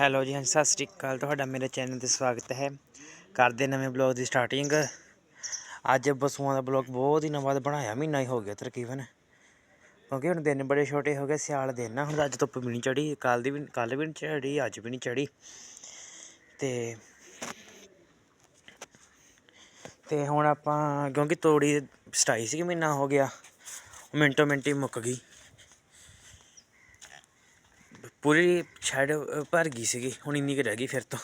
Hello ਜੀ, ਹਾਂਜੀ, ਸਤਿ ਸ੍ਰੀ ਅਕਾਲ। ਤੁਹਾਡਾ ਮੇਰੇ ਚੈਨਲ ਤੇ ਸਵਾਗਤ ਹੈ। ਕਰਦੇ ਨਵੇਂ ਬਲੌਗ ਦੀ ਸਟਾਰਟਿੰਗ। ਅੱਜ ਬਸੂਆਂ ਦਾ ਬਲੌਗ ਬਹੁਤ ਦਿਨਾਂ ਬਾਅਦ ਬਣਾਇਆ, ਮਹੀਨਾ ਹੀ ਹੋ ਗਿਆ ਤਕਰੀਬਨ। ਕਿਉਂਕਿ ਹੁਣ ਦਿਨ ਬੜੇ ਛੋਟੇ ਹੋ ਗਏ, ਸਿਆਲ ਦਿਨ ਨਾ ਹੁਣ ਅੱਜ ਧੁੱਪ ਵੀ ਨਹੀਂ ਚੜੀ ਕੱਲ ਦੀ ਵੀ ਕੱਲ ਵੀ ਨਹੀਂ ਚੜੀ ਅੱਜ ਵੀ ਨਹੀਂ ਚੜੀ ਤੇ ਤੇ ਹੁਣ ਆਪਾਂ, ਕਿਉਂਕਿ ਤੋੜੀ ਸਟਾਈ ਸੀ ਮਹੀਨਾ ਹੋ ਗਿਆ। ਮਿੰਟੋ ਮਿੰਟੀ ਮੁੱਕ ਗਈ। ਪੂਰੀ ਛੱਡ ਭਰ ਗਈ ਸੀਗੀ, ਹੁਣ ਇੰਨੀ ਕੁ ਰਹਿ ਗਈ ਫਿਰ ਤੋਂ।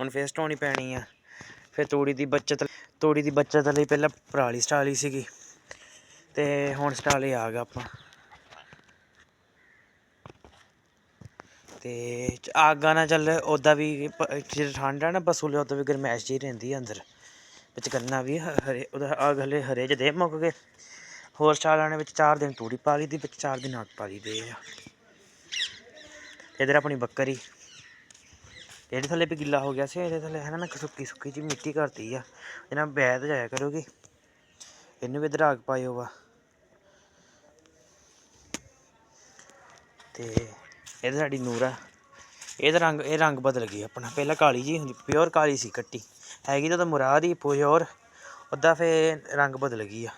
ਹੁਣ ਫੇਰ ਸਟਾਉਣੀ ਪੈਣੀ ਆ। ਫਿਰ ਤੋੜੀ ਦੀ ਬੱਚਤ, ਤੋੜੀ ਦੀ ਬੱਚਤ ਲਈ ਪਹਿਲਾਂ ਪਰਾਲੀ ਸਟਾਲੀ ਸੀਗੀ। ਤੇ ਹੁਣ ਸਟਾਲੇ ਆ ਗਿਆ ਆਪਾਂ। ਤੇ ਆਗਾ ਨਾ ਚੱਲ ਉਦਾਂ ਵੀ ਪ- ਠੰਡ ਆ ਨਾ ਪਸ਼ੂ ਲਈ ਉਦਾਂ ਵੀ ਗਰਮੈਸ਼ ਜੀ ਰਹਿੰਦੀ ਆ ਅੰਦਰ। ਵਿੱਚ ਕਰਨਾ ਵੀ ਹਰੇ, ਉਹਦਾ ਆਗ ਹਲੇ ਹਰੇ ਜਿਹੇ ਮੁੱਕ ਗਏ। ਹੋਰ ਸਟਾਲਾਂ ਨੇ ਵਿੱਚ 4 ਦਿਨ ਤੂੜੀ ਪਾ ਲਈ ਦੀ, ਵਿੱਚ 4 ਦਿਨ ਆਗ ਪਾ ਲਈ ਦੇ ਆ। ਇਧਰ ਆਪਣੀ ਬੱਕਰੀ। ਇਹਦੇ ਥੱਲੇ ਵੀ ਗਿੱਲਾ ਹੋ ਗਿਆ ਸੀ, ਇਹਦੇ ਥੱਲੇ ਹੈ ਨਾ ਮੈਂ ਸੁੱਕੀ ਸੁੱਕੀ ਜੀ ਮਿੱਟੀ ਕਰਤੀ ਆ। ਇਹਨਾਂ ਬੈਦ ਜਾਇਆ ਕਰੋਗੀ। ਇਹਨੂੰ ਵੀ ਇਧਰ ਆਗ ਪਾਇਓ ਵਾ। ਤੇ ਇਹਦੇ ਸਾਡੀ ਨੂਰਾ ਇਹਦਾ ਰੰਗ, ਇਹ ਰੰਗ ਬਦਲ ਗਿਆ ਆਪਣਾ। ਪਹਿਲਾਂ ਕਾਲੀ ਜੀ ਹੁੰਦੀ ਪਿਓਰ ਕਾਲੀ ਸੀ ਕੱਟੀ। ਹੈਗੀ ਤਾਂ ਮੁਰਾਦ ਹੀ ਪਿਓਰ ਉਹਦਾ ਫੇ ਰੰਗ ਬਦਲ ਗਈ ਆ।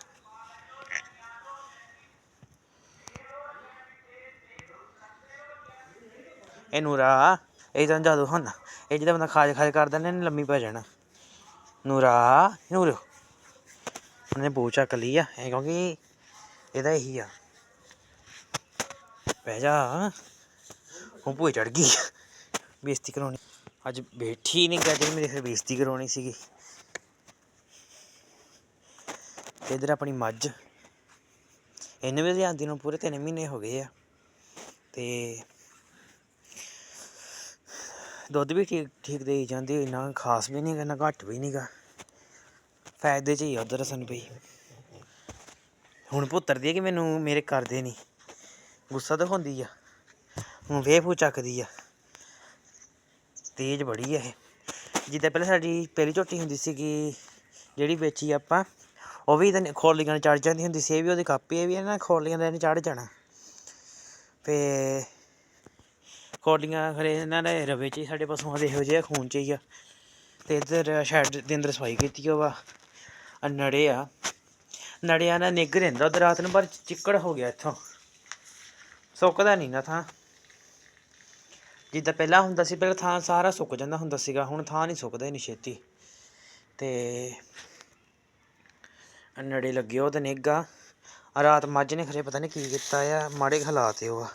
ਇਹ ਨੂਰਾ, ਇਹ ਤਾਂ ਜਾਦੂ ਹੁਣ ਇਹ ਜਿਹੜਾ ਬੰਦਾ ਖਾਜ ਖਾਜ ਕਰਦਾ ਨੇ ਲੰਮੀ ਪੈ ਜਾਣਾ। ਨੂਰਾ ਨੂਰ ਉਹਨੇ ਬੂ ਚੱਕ ਲਈ ਆ, ਇਹ ਕਿਉਂਕਿ ਇਹਦਾ ਇਹੀ ਆ। ਪੈ ਜਾ। ਹੁਣ ਭੂਏ ਚੜ ਗਈ ਬੇਇੱਜ਼ਤੀ ਕਰਾਉਣੀ। ਅੱਜ ਬੈਠੀ ਨਹੀਂ ਗਾ ਜਿਹੜੀ ਮੇਰੀ ਫਿਰ ਬੇਇੱਜ਼ਤੀ ਕਰਾਉਣੀ ਸੀਗੀ। ਇਧਰ ਆਪਣੀ ਮੱਝ। ਇਹਨੇ ਵੀ ਲਿਆਂਦੀ ਨੂੰ ਪੂਰੇ 3 ਮਹੀਨੇ ਹੋ ਗਏ ਆ। ਤੇ ਦੁੱਧ ਵੀ ਠੀਕ ਠੀਕ ਦੇਈ ਜਾਂਦੀ, ਇੰਨਾ ਖਾਸ ਵੀ ਨਹੀਂ ਗਾ ਨਾ ਘੱਟ ਵੀ ਨਹੀਂ ਗਾ। ਫਾਇਦੇ ਚ ਹੀ ਆ ਉਧਰ ਸਾਨੂੰ ਪਈ ਹੁਣ ਪੁੱਤਰਦੀ ਹੈ ਕਿ ਮੈਨੂੰ, ਮੇਰੇ ਕਰਦੇ ਨਹੀਂ ਗੁੱਸਾ ਤਾਂ ਹੁੰਦੀ ਆ। ਹੁਣ ਵੇਫੂ ਚੱਕਦੀ ਆ। ਤੇਜ਼ ਬੜੀ ਆ ਇਹ। ਜਿੱਦਾਂ ਪਹਿਲਾਂ ਸਾਡੀ ਪਹਿਲੀ ਝੋਟੀ ਹੁੰਦੀ ਸੀਗੀ, ਜਿਹੜੀ ਵੇਚੀ ਆਪਾਂ, ਉਹ ਵੀ ਤਾਂ ਖੋਲੀਆਂ ਚੜ ਜਾਂਦੀ ਹੁੰਦੀ ਸੀ, ਇਹ ਵੀ ਉਹਦੀ ਕਾਪੀ ਇਹ ਵੀ ਇਹਨਾਂ ਖੋਲੀਆਂ ਦੇ ਚੜ ਜਾਣਾ। ਤੇ ਕੋਲੀਆਂ ਖਰੇ ਇਹਨਾਂ ਦੇ ਰਵੇ ਚ ਹੀ ਸਾਡੇ ਪਸ਼ੂਆਂ ਦੇ ਇਹੋ ਜਿਹੇ ਖੂਨ ਚ ਹੀ ਆ। ਤੇ ਇੱਧਰ ਸ਼ੈਡ ਦੇ ਅੰਦਰ ਸਫ਼ਾਈ ਕੀਤੀ ਉਹ ਵਾ। ਆ। ਨੜੇ ਆ ਨੜਿਆਂ ਨਾਲ ਨਿੱਘ ਰਹਿੰਦਾ ਉਧਰ, ਰਾਤ ਨੂੰ ਪਰ ਚਿੱਕੜ ਹੋ ਗਿਆ ਇੱਥੋਂ। ਸੁੱਕਦਾ ਨਹੀਂ ਨਾ ਥਾਂ। ਜਿੱਦਾਂ ਪਹਿਲਾਂ ਹੁੰਦਾ ਸੀ, ਪਹਿਲਾਂ ਥਾਂ ਸਾਰਾ ਸੁੱਕ ਜਾਂਦਾ ਹੁੰਦਾ ਸੀਗਾ, ਹੁਣ ਥਾਂ ਨਹੀਂ ਸੁੱਕਦਾ, ਇੰਨੀ ਛੇਤੀ। ਤੇ ਨੜੇ ਲੱਗੇ ਉਹ ਤੇ ਨਿੱਘਾ ਆ। ਰਾਤ ਮੱਝ ਨੇ ਖਰੇ ਪਤਾ ਨਹੀਂ ਕੀ ਕੀਤਾ ਆ, ਮਾੜੇ ਹਾਲਾਤ ਉਹ ਆ।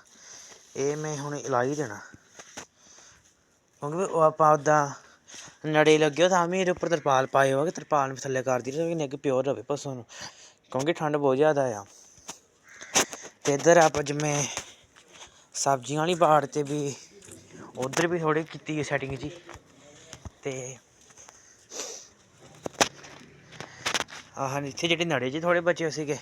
ਇਹ ਮੈਂ ਹੁਣ ਲਾ ਹੀ ਦੇਣਾ। ਕਿਉਂਕਿ ਉਹ ਆਪਾਂ ਉੱਦਾਂ ਨੜੇ ਲੱਗਿਓ ਤਾਂ ਵੀ ਇਹਦੇ ਉੱਪਰ ਤਰਪਾਲ ਪਾਏ ਹੋਗੇ ਤਰਪਾਲ ਨੂੰ ਥੱਲੇ ਕਰ ਦੀ ਰਹੇ ਨਿੱਘ ਪਿਓਰ ਰਵੇ ਪਸ਼ੂ ਨੂੰ। ਕਿਉਂਕਿ ਠੰਡ ਬਹੁਤ ਜ਼ਿਆਦਾ ਆ। ਤੇ ਇੱਧਰ ਆਪਾਂ ਜਿਵੇਂ ਸਬਜ਼ੀਆਂ ਵਾਲੀ ਬਾੜ ਤੇ ਵੀ ਉਧਰ ਵੀ ਥੋੜੀ ਕੀਤੀ ਹੈ ਸੈਟਿੰਗ ਜੀ। ਤੇ ਆਹ ਇੱਥੇ ਜਿਹੜੇ ਨੜੇ ਜੀ ਥੋੜੇ ਬਚੇ ਸੀਗੇ।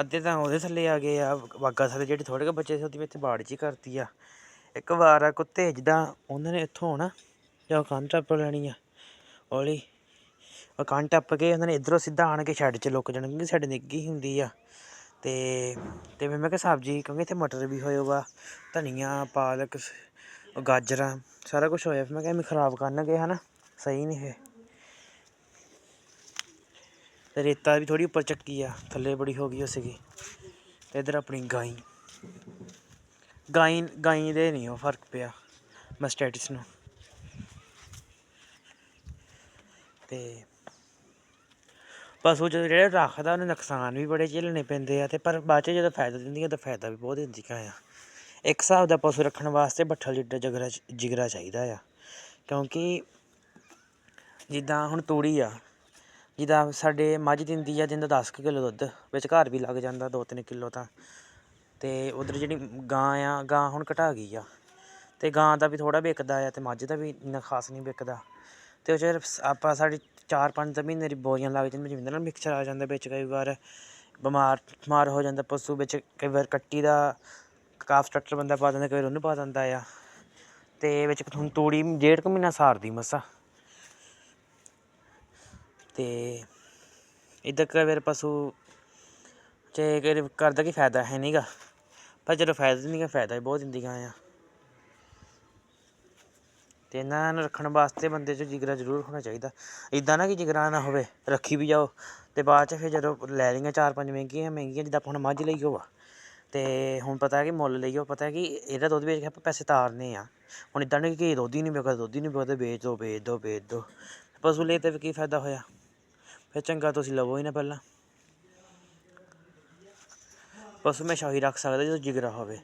ਅੱਧੇ ਤਾਂ ਉਹਦੇ ਥੱਲੇ ਆ ਗਏ ਆ, ਵਾਗਾ ਥੱਲੇ ਜਿਹੜੇ ਥੋੜੇ ਕੁ ਬੱਚੇ ਸੀ, ਉਹਦੀ ਮੈਂ ਇੱਥੇ ਬਾੜ 'ਚ ਹੀ ਕਰਤੀ ਆ। ਇੱਕ ਵਾਰ ਆ ਕੁੱਤੇ ਜਿੱਦਾਂ ਉਹਨਾਂ ਨੇ ਇੱਥੋਂ ਆਉਣਾ ਜਾਂ ਕੰਨ ਟੱਪ ਲੈਣੀ ਆ, ਹੌਲੀ। ਉਹ ਕੰਨ ਟੱਪ ਕੇ ਉਹਨਾਂ ਨੇ ਇਧਰੋਂ ਸਿੱਧਾ ਆਣ ਕੇ ਛੱਡ 'ਚ ਲੁੱਕ ਜਾਣਾ, ਕਿਉਂਕਿ ਸਾਡੇ ਨਿੱਗੀ ਹੁੰਦੀ ਆ। ਤੇ ਤੇ ਫਿਰ ਮੈਂ ਕਿਹਾ ਸਬਜ਼ੀ, ਕਿਉਂਕਿ ਇੱਥੇ ਮਟਰ ਵੀ ਹੋਏ ਵਾ, ਧਨੀਆ, ਪਾਲਕ, ਗਾਜਰਾਂ, ਸਾਰਾ ਕੁਝ ਹੋਇਆ। ਫਿਰ ਮੈਂ ਕਿਹਾ ਮੈਂ ਖਰਾਬ ਕਰਨਗੇ ਹਨਾ, ਸਹੀ ਨਹੀਂ ਹੈ ਤੇ ਰੇਤਾ ਵੀ ਥੋੜੀ ਉੱਪਰ ਚੱਕੀ ਆ, ਥੱਲੇ ਬੜੀ ਹੋ ਗਈ ਉਹ ਸੀਗੀ। ਤੇ ਇਧਰ ਆਪਣੀ ਗਾਈ। ਗਾਈ ਗਾਈ ਦੇ ਨਹੀਂ ਉਹ ਫ਼ਰਕ ਪਿਆ ਮਸਟੈਟਿਸ ਨੂੰ। ਤੇ ਪਸ਼ੂ ਜਦੋਂ ਜਿਹੜੇ ਰੱਖਦਾ, ਉਹਨੂੰ ਨੁਕਸਾਨ ਵੀ ਬੜੇ ਝੇਲਣੇ ਪੈਂਦੇ ਆ ਤੇ ਪਰ ਬਾਅਦ 'ਚ ਜਦੋਂ ਫਾਇਦਾ ਦਿੰਦੀਆਂ ਤਾਂ ਫਾਇਦਾ ਵੀ ਬਹੁਤ ਦਿੰਦੀਆਂ ਆ। ਇੱਕ ਹਿਸਾਬ ਦਾ ਪਸ਼ੂ ਰੱਖਣ ਵਾਸਤੇ ਬੱਠਲ ਜਿੱਡਾ ਜਗਰਾ, ਜਿਗਰਾ ਚਾਹੀਦਾ ਆ। ਕਿਉਂਕਿ ਜਿੱਦਾਂ ਹੁਣ ਤੂੜੀ ਆ ਜਿੱਦਾਂ ਸਾਡੇ ਮੱਝ ਦਿੰਦੀ ਆ ਦਿਨ ਦਾ ਦਸ ਕੁ ਕਿਲੋ ਦੁੱਧ, ਵਿੱਚ ਘਰ ਵੀ ਲੱਗ ਜਾਂਦਾ 2-3 ਕਿਲੋ ਤਾਂ। ਅਤੇ ਉੱਧਰ ਜਿਹੜੀ ਗਾਂ ਆ, ਗਾਂ ਹੁਣ ਘਟਾ ਗਈ ਆ। ਅਤੇ ਗਾਂ ਦਾ ਵੀ ਥੋੜ੍ਹਾ ਵਿਕਦਾ ਆ ਅਤੇ ਮੱਝ ਦਾ ਵੀ ਇੰਨਾ ਖਾਸ ਨਹੀਂ ਵਿਕਦਾ। ਅਤੇ ਉਹ ਚ ਆਪਾਂ ਸਾਡੀ 4-5 ਮਹੀਨੇ ਦੀ ਬੋਰੀਆਂ ਲੱਗ ਜਾਂਦੀਆਂ, ਜਿਵੇਂ ਨਾਲ ਮਿਕਸਚਰ ਆ ਜਾਂਦਾ ਵਿੱਚ ਕਈ ਵਾਰ। ਬਿਮਾਰ ਬਿਮਾਰ ਹੋ ਜਾਂਦਾ ਪਸ਼ੂ ਵਿੱਚ, ਕਈ ਵਾਰ ਕੱਟੀ ਦਾ ਕਾਫ ਸਟਰਕਚਰ ਬੰਦਾ ਪਾ ਦਿੰਦਾ, ਕਈ ਵਾਰ ਉਹਨੂੰ ਪਾ ਦਿੰਦਾ ਆ। ਅਤੇ ਵਿੱਚ ਹੁਣ ਤੂੜੀ ਡੇਢ ਕੁ ਮਹੀਨਾ ਸਾਰਦੀ ਮਸਾ। ਤੇ ਇੱਦਾਂ ਕਈ ਵਾਰ ਪਸ਼ੂ ਚਾਹੇ ਕਿ ਕਰਦਾ ਕੀ ਫਾਇਦਾ ਹੈ ਨਹੀਂ ਗਾ ਪਰ ਜਦੋਂ ਫਾਇਦਾ ਨਹੀਂ ਗਾ ਫਾਇਦਾ ਵੀ ਬਹੁਤ ਦਿੰਦੀਆਂ ਆ। ਅਤੇ ਇਹਨਾਂ ਨੂੰ ਰੱਖਣ ਵਾਸਤੇ ਬੰਦੇ 'ਚ ਜਿਗਰਾ ਜ਼ਰੂਰ ਹੋਣਾ ਚਾਹੀਦਾ। ਇੱਦਾਂ ਨਾ ਕਿ ਜਿਗਰਾ ਨਾ ਹੋਵੇ, ਰੱਖੀ ਵੀ ਜਾਓ ਅਤੇ ਬਾਅਦ 'ਚ ਫਿਰ ਜਦੋਂ ਲੈ ਲਈਆਂ ਚਾਰ ਪੰਜ ਮਹਿੰਗੀਆਂ ਮਹਿੰਗੀਆਂ ਜਿੱਦਾਂ ਆਪਾਂ ਹੁਣ ਮੱਝ ਲਈ ਹੋਆ। ਅਤੇ ਹੁਣ ਪਤਾ ਹੈ ਕਿ ਮੁੱਲ ਲਈ ਲਈਓ ਪਤਾ ਹੈ ਕਿ ਇਹਦਾ ਦੁੱਧ ਵੇਚ ਕੇ ਆਪਾਂ ਪੈਸੇ ਤਾਰਨੇ ਆ। ਹੁਣ ਇਦਾਂ ਨਹੀਂ ਕਿ ਦੁੱਧ ਹੀ ਨਹੀਂ ਵਿਕਦਾ ਦੁੱਧ ਹੀ ਨਹੀਂ ਵਿਕਦਾ ਵੇਚ ਦੋ ਵੇਚ ਦੋ ਵੇਚ ਦੋ। ਪਸ਼ੂ ਲਈ ਤੇ ਕੀ ਫਾਇਦਾ ਹੋਇਆ? ਫਿਰ ਚੰਗਾ ਤੁਸੀਂ ਲਵੋ ਹੀ ਨਾ ਪਹਿਲਾਂ। ਪਸ਼ੂ ਮੈਂ ਸ਼ਾਹੀ ਰੱਖ ਸਕਦਾ ਜਦੋਂ ਜਿਗਰਾ ਹੋਵੇ।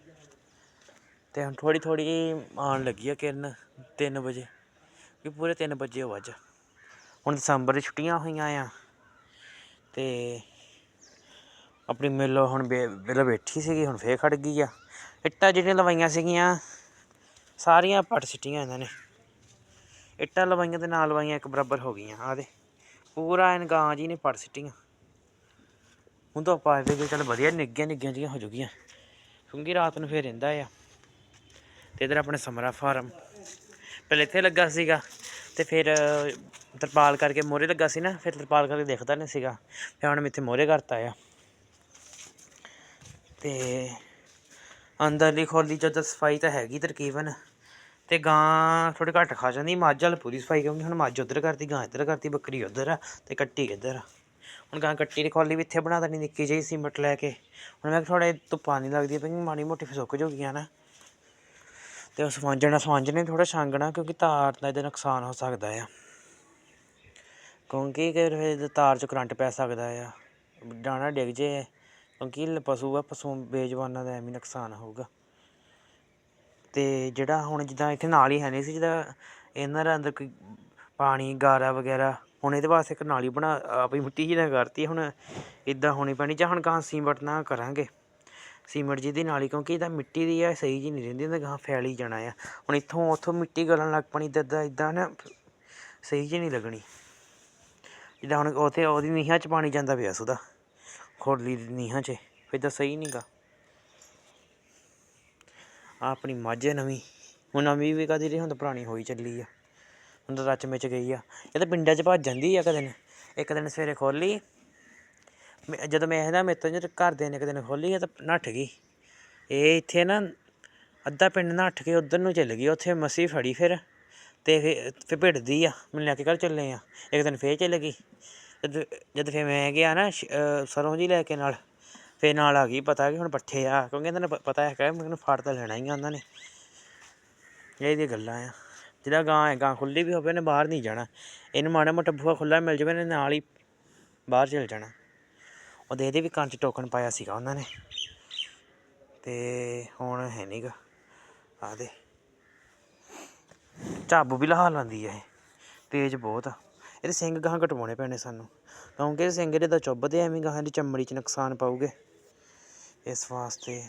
ਤੇ ਹੁਣ ਥੋੜੀ ਥੋੜੀ ਆਉਣ ਲੱਗੀ ਆ ਕਿਰਨ 3 ਵਜੇ। ਕਿ ਪੂਰੇ 3 ਵਜੇ ਹੋ ਅੱਜ। ਹੁਣ ਦਸੰਬਰ ਦੀ ਛੁੱਟੀਆਂ ਹੋਈਆਂ ਆ। ਤੇ ਆਪਣੀ ਮਿਲ ਹੁਣ ਬਿਲ ਬੈਠੀ ਸੀਗੀ, ਹੁਣ ਫੇਰ ਖੜ ਗਈ ਆ। ਇੱਟਾਂ ਜਿਹੜੀਆਂ ਲਵਾਈਆਂ ਸੀਗੀਆਂ, ਸਾਰੀਆਂ ਪੱਟ ਸਿੱਟੀਆਂ ਇਹਨਾਂ ਨੇ। ਇੱਟਾਂ ਲਵਾਈਆਂ ਤੇ ਨਾਲ ਲਵਾਈਆਂ, ਇੱਕ ਬਰਾਬਰ ਹੋ ਗਈਆਂ ਆ ਦੇ ਪੂਰਾ ਐਨ ਗਾਂ ਜੀ ਨੇ ਪੱਟ ਸਿੱਟੀਆਂ। ਹੁਣ ਤਾਂ ਪਾ ਦੇ ਚੱਲ ਵਧੀਆ ਨਿੱਗੀਆਂ ਨਿੱਗੀਆਂ ਜੀਆਂ ਹੋ ਜੂਗੀਆਂ ਕਿਉਂਕਿ ਰਾਤ ਨੂੰ ਫੇਰ ਰਹਿੰਦਾ ਆ। ਤੇ ਇਧਰ ਆਪਣੇ ਸਮਰਾ ਫਾਰਮ। ਪਹਿਲੇ ਇੱਥੇ ਲੱਗਾ ਸੀਗਾ ਤੇ ਫਿਰ ਤਰਪਾਲ ਕਰਕੇ ਮੋਰੇ ਲੱਗਾ ਸੀ ਨਾ, ਫਿਰ ਤਰਪਾਲ ਕਰਕੇ ਦੇਖਦਾ ਨਹੀਂ ਸੀਗਾ। ਫਿਰ ਹੁਣ ਮੈਂ ਇੱਥੇ ਮੋਰੇ ਕਰਤਾ ਆ। ਤੇ ਅੰਦਰਲੀ ਖੋਲੀ ਜਦੋਂ ਸਫ਼ਾਈ ਤਾਂ ਹੈਗੀ ਤਕਰੀਬਨ। ਤੇ ਗਾਂ ਥੋੜੀ ਘੱਟ ਖਾ ਜਾਂਦੀ, ਮੱਝ ਵਾਲ ਪੂਰੀ ਸਫ਼ਾਈ ਕਿਉਂਕਿ ਹੁਣ ਮੱਝ ਉਧਰ ਕਰਤੀ ਗਾਂ ਇੱਧਰ ਕਰਤੀ ਬੱਕਰੀ ਉਧਰ ਆ ਤੇ ਕੱਟੀ ਇੱਧਰ ਆ? ਹੁਣ ਗਾਂ ਕੱਟੀ ਦੀ ਖੋਲੀ ਵੀ ਇੱਥੇ ਬਣਾ ਦੇਣੀ, ਨਿੱਕੀ ਜਿਹੀ ਸੀਮਟ ਲੈ ਕੇ। ਹੁਣ ਮੈਂ ਥੋੜੇ ਧੁੱਪਾਂ ਨਹੀਂ ਲੱਗਦੀ ਪਈ ਮਾੜੀ ਮੋਟੀ ਫਿਰ ਸੁੱਕ ਜੂਗੀਆਂ ਨਾ। ਤੇ ਉਹ ਸਮਾਂਜਣਾ ਸਮਾਂਜਣੇ ਥੋੜਾ ਛਾਂਗਣਾ ਕਿਉਂਕਿ ਤਾਰ ਦਾ ਇਹਦੇ ਨੁਕਸਾਨ ਹੋ ਸਕਦਾ ਆ। ਕਿਉਂਕਿ ਕਿ ਫਿਰ ਤਾਰ 'ਚ ਕਰੰਟ ਪੈ ਸਕਦਾ ਆ। ਡਾਣਾ ਡਿੱਗ ਜੇ, ਕਿਉਂਕਿ ਪਸ਼ੂ ਆ, ਪਸ਼ੂ ਬੇਜਵਾਨਾਂ ਦਾ ਐਵੇਂ ਨੁਕਸਾਨ ਹੋਊਗਾ। ਅਤੇ ਜਿਹੜਾ ਹੁਣ ਜਿੱਦਾਂ ਇੱਥੇ ਨਾਲੀ ਹੀ ਹੈ ਨਹੀਂ ਸੀ, ਜਿੱਦਾਂ ਇਹਨਾਂ ਦਾ ਅੰਦਰ ਕੋਈ ਪਾਣੀ, ਗਾਰਾ ਵਗੈਰਾ, ਹੁਣ ਇਹਦੇ ਵਾਸਤੇ ਇੱਕ ਨਾਲੀ ਬਣਾ ਆਪਣੀ ਮਿੱਟੀ ਜਿਹੀ ਨਾਲ ਕਰਤੀ ਹੁਣ ਇੱਦਾਂ ਹੋਣੀ ਪੈਣੀ, ਜਾਂ ਹੁਣ ਗਾਂ ਸੀਮਟ ਨਾਲ ਕਰਾਂਗੇ। ਸੀਮਟ ਜੀ ਦੀ ਨਾਲੀ ਕਿਉਂਕਿ ਇਹਦਾ ਮਿੱਟੀ ਦੀ ਆ, ਸਹੀ ਜੀ ਨਹੀਂ ਰਹਿੰਦੀ, ਇਹਦਾ ਗਾਂ ਫੈਲ ਹੀ ਜਾਣਾ ਆ। ਹੁਣ ਇੱਥੋਂ, ਉੱਥੋਂ ਮਿੱਟੀ ਗਲਣ ਲੱਗ ਪਣੀ ਇੱਦਾਂ ਇਦਾਂ ਇਦਾਂ ਨਾ ਸਹੀ ਜੀ ਨਹੀਂ ਲੱਗਣੀ। ਜਿੱਦਾਂ ਹੁਣ ਉੱਥੇ ਉਹਦੀ ਨੀਹਾਂ 'ਚ ਪਾਣੀ ਜਾਂਦਾ ਪਿਆ ਸੁਦਾ ਖੋਲੀ ਦੀ ਨੀਹਾਂ 'ਚ, ਫਿਰ ਤਾਂ ਸਹੀ ਨਹੀਂਗਾ ਆ ਆਪਣੀ ਮੱਝ ਨਵੀਂ। ਹੁਣ ਨਵੀਂ ਵੀ ਕਦੀ ਰਹੀ, ਹੁਣ ਤਾਂ ਪੁਰਾਣੀ ਹੋਈ ਚੱਲੀ ਆ। ਹੁਣ ਤਾਂ ਰਚ ਵਿੱਚ ਗਈ ਆ। ਇਹ ਤਾਂ ਪਿੰਡਾਂ 'ਚ ਭੱਜ ਜਾਂਦੀ ਆ ਕਦੇ ਦਿਨ। ਇੱਕ ਦਿਨ ਸਵੇਰੇ ਖੋਲੀ। ਮੈਂ- ਜਦੋਂ ਮੈਂ ਇਹਦਾ ਮੇਰੇ ਤੋਂ ਜਦ ਘਰਦਿਆਂ ਨੇ ਇੱਕ ਦਿਨ ਖੋਲੀ ਆ ਤਾਂ ਨੱਠ ਗਈ। ਇਹ ਇੱਥੇ ਨਾ ਅੱਧਾ ਪਿੰਡ ਨੱਠ ਕੇ ਉਧਰ ਨੂੰ ਚੱਲ ਗਈ। ਉੱਥੇ ਮੱਸੀ ਫੜੀ ਫਿਰ ਤੇ ਫਿਰ ਫਿਰ ਭਿੜਦੀ ਆ। ਮੈਨੂੰ ਲੈ ਕੇ ਘਰ ਚੱਲੇ ਆ। ਇੱਕ ਦਿਨ ਫੇਰ ਚੱਲ ਗਈ। ਜਦ ਜਦ ਫਿਰ ਮੈਂ ਗਿਆ ਨਾ, ਸ਼- ਸਰੋਂ ਜੀ ਲੈ ਕੇ ਨਾਲ। ਫਿਰ ਨਾਲ ਆ ਗਈ, ਪਤਾ ਕਿ ਹੁਣ ਪੱਠੇ ਆ, ਕਿਉਂਕਿ ਇਹਨਾਂ ਨੂੰ ਪਤਾ ਹੈਗਾ ਮੈਨੂੰ ਫੜ ਤਾਂ ਲੈਣਾ ਹੀ ਆ ਉਹਨਾਂ ਨੇ। ਇਹ ਦੀਆਂ ਗੱਲਾਂ ਆ। ਜਿਹਦਾ ਗਾਂ ਹੈ, ਗਾਂ ਖੁੱਲੀ ਵੀ ਹੋਵੇ ਇਹਨੇ ਬਾਹਰ ਨਹੀਂ ਜਾਣਾ। ਇਹਨੂੰ ਮਾੜਾ ਮੋਟਾ ਬੂਹਾ ਖੁੱਲਾ ਮਿਲ ਜਾਵੇ, ਇਹਨੇ ਨਾਲ ਹੀ ਬਾਹਰ ਚਲ ਜਾਣਾ। ਉਹਦੇ ਇਹਦੇ ਵੀ ਕੰਨ 'ਚ ਟੋਕਨ ਪਾਇਆ ਸੀਗਾ ਉਹਨਾਂ ਨੇ। ਤੇ ਹੁਣ ਹੈ ਨਹੀਂਗਾ ਆ ਦੇ ਝਾਬੂ ਵੀ ਲਹਾ ਲਾਂਦੀ ਆ ਇਹ। ਤੇਜ਼ ਬਹੁਤ ਆ। ਇਹਦੇ ਸਿੰਘ ਗਾਹਾਂ ਕਟਵਾਉਣੇ ਪੈਣੇ ਸਾਨੂੰ। ਕਿਉਂਕਿ ਇਹ ਸਿੰਘ ਇਹਦੇ ਤਾਂ ਚੁੱਭਦੇ ਐਵੇਂ ਗਾਹਾਂ ਦੀ ਚਮੜੀ 'ਚ ਨੁਕਸਾਨ ਪਾਉਗੇ ਇਸ ਵਾਸਤੇ।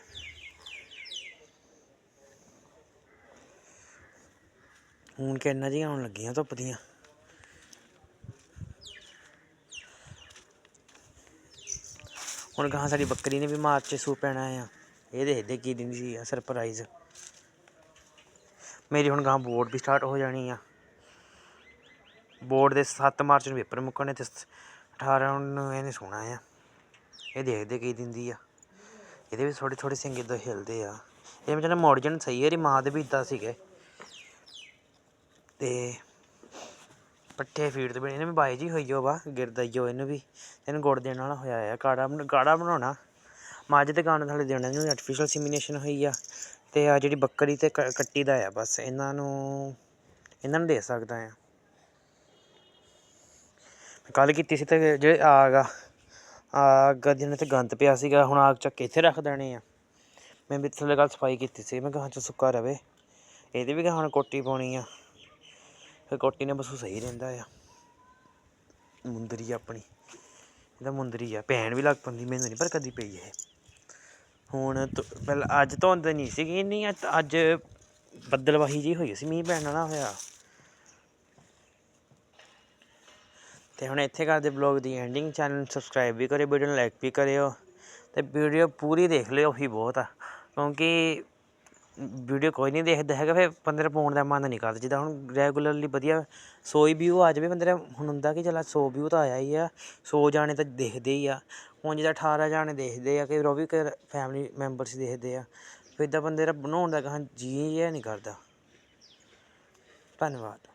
ਹੁਣ ਕਿੰਨਾ ਜੀ ਆਉਣ ਲੱਗੀਆਂ ਧੁੱਪ ਦੀਆਂ। ਹੁਣ ਗਾਹਾਂ ਸਾਡੀ ਬੱਕਰੀ ਨੇ ਵੀ ਮਾਰਚ 'ਚ ਸੂ ਪੈਣਾ ਆ। ਇਹ ਦੇਖਦੇ ਕੀ ਦਿੰਦੀ ਸੀ ਸਰਪ੍ਰਾਈਜ਼ ਮੇਰੀ ਹੁਣ ਗਾਂ ਬੋਰਡ ਵੀ ਸਟਾਰਟ ਹੋ ਜਾਣੀ ਆ। ਬੋਰਡ ਦੇ 7 ਮਾਰਚ ਨੂੰ ਪੇਪਰ ਮੁੱਕਣੇ ਤੇ 18 ਨੂੰ ਇਹਨੇ ਸੋਣਾ ਆ। ਇਹ ਦੇਖਦੇ ਕੀ ਦਿੰਦੀ ਆ। ਇਹਦੇ ਵੀ ਥੋੜੇ ਥੋੜੇ ਸਿੰਘ ਇਦਾਂ ਹਿਲਦੇ ਆ। ਇਹ ਮੈਂ ਕਹਿੰਦਾ ਮਾਡਰਨ ਸਹੀ ਹੈ ਇਹਦੀ ਮਾਂ ਦੇ ਵੀ ਇਦਾਂ ਸੀਗੇ। ਤੇ ਪੱਠੇ ਫੀਡ ਤੇ ਬਣੇ ਇਹਨੇ ਬਾਈ ਜੀ ਹੋਈ ਜੋ ਵਾ, ਗਿਰਦਾ ਜੋ ਇਹਨੂੰ ਵੀ। ਇਹਨੂੰ ਗੁੜ ਦੇਣ ਵਾਲਾ ਹੋਇਆ ਆ, ਕਾੜਾ ਬਣ- ਕਾੜਾ ਬਣਾਉਣਾ। ਮੱਝ ਤੇ ਗਾਂ ਨੂੰ ਦੇਣਾ ਇਹਨੂੰ ਆਰਟੀਫੀਸ਼ੀਅਲ ਸਿਮੀਨੇਸ਼ਨ ਹੋਈ ਆ। ਤੇ ਆ ਜਿਹੜੀ ਬੱਕਰੀ ਤੇ ਕ- ਕੱਟੀ ਦਾ ਆ, ਬਸ ਇਹਨਾਂ ਨੂੰ ਇਹਨਾਂ ਨੂੰ ਦੇ ਸਕਦਾ ਆ। ਕੱਲ ਕੀਤੀ ਸੀ ਤੇ ਜਿਹੜੇ ਆਗ ਆ ਆਗ ਜਿਹਨੇ ਤੇ ਗੰਦ ਪਿਆ ਸੀਗਾ, ਹੁਣ ਆਗ ਚੱਕ ਕੇ ਇੱਥੇ ਰੱਖ ਦੇਣੇ ਆ। ਮੈਂ ਵੀ ਥੱਲੇ ਗੱਲ ਸਫ਼ਾਈ ਕੀਤੀ ਸੀ, ਮੈਂ ਕਿਹਾ ਚ ਸੁੱਕਾ ਰਵੇ। ਇਹਦੇ ਵੀ ਕਿਹਾ ਹੁਣ ਕੋਟੀ ਪਾਉਣੀ ਆ। ਫਿਰ ਕੋਟੀ ਨੇ ਬਸ ਸਹੀ ਰਹਿੰਦਾ ਆ। ਮੁੰਦਰੀ ਆਪਣੀ। ਇਹਦਾ ਮੁੰਦਰੀ ਆ, ਭੈਣ ਵੀ ਲੱਗ ਪੰਦੀ ਮੈਨੂੰ ਨਹੀਂ ਪਰ ਕਦੀ ਪਈ ਇਹ। ਹੁਣ ਧੁ- ਪਹਿਲਾਂ ਅੱਜ ਧੁੰਦ ਨਹੀਂ ਸੀਗੀ ਨਹੀਂ ਅੱਜ ਬੱਦਲਵਾਹੀ ਜੀ ਹੋਈ ਸੀ, ਮੀਂਹ ਪੈਣ ਵਾਲਾ ਹੋਇਆ। ਤੇ ਹੁਣ ਇੱਥੇ ਕਰਦੇ ਬਲੌਗ ਦੀ ਐਂਡਿੰਗ ਚੈਨਲ ਸਬਸਕ੍ਰਾਈਬ ਵੀ ਕਰਿਓ ਵੀਡੀਓ ਨੂੰ ਲਾਈਕ ਵੀ ਕਰਿਓ ਤੇ ਵੀਡੀਓ ਪੂਰੀ ਦੇਖ ਲਿਓ ਉਹੀ ਬਹੁਤ ਆ, ਕਿਉਂਕਿ ਵੀਡੀਓ ਕੋਈ ਨਹੀਂ ਦੇਖਦਾ ਹੈਗਾ, ਫਿਰ ਬੰਦੇ ਦਾ ਪਾਉਣ ਦਾ ਮਨ ਨਹੀਂ ਕਰਦਾ, ਜਿੱਦਾਂ ਹੁਣ ਰੈਗੂਲਰਲੀ ਵਧੀਆ 100 ਹੀ ਵਿਊ ਆ ਜਾਵੇ ਬੰਦੇ ਦਾ, ਹੁਣ ਹੁੰਦਾ ਕਿ ਚਲ 100 ਵਿਊ ਤਾਂ ਆਇਆ ਹੀ ਆ 100 ਜਾਣੇ ਤਾਂ ਦੇਖਦੇ ਹੀ ਆ, ਹੁਣ ਜਿੱਦਾਂ 18 ਜਾਣੇ ਦੇਖਦੇ ਆ ਕਿ ਉਹ ਵੀ ਫੈਮਿਲੀ ਮੈਂਬਰਸ ਦੇਖਦੇ ਆ, ਫਿਰ ਇਦਾਂ ਬੰਦੇ ਦਾ ਬਣਾਉਣ ਦਾ ਕਹਾਂ ਜੀ ਇਹ ਨਹੀਂ ਕਰਦਾ। ਧੰਨਵਾਦ।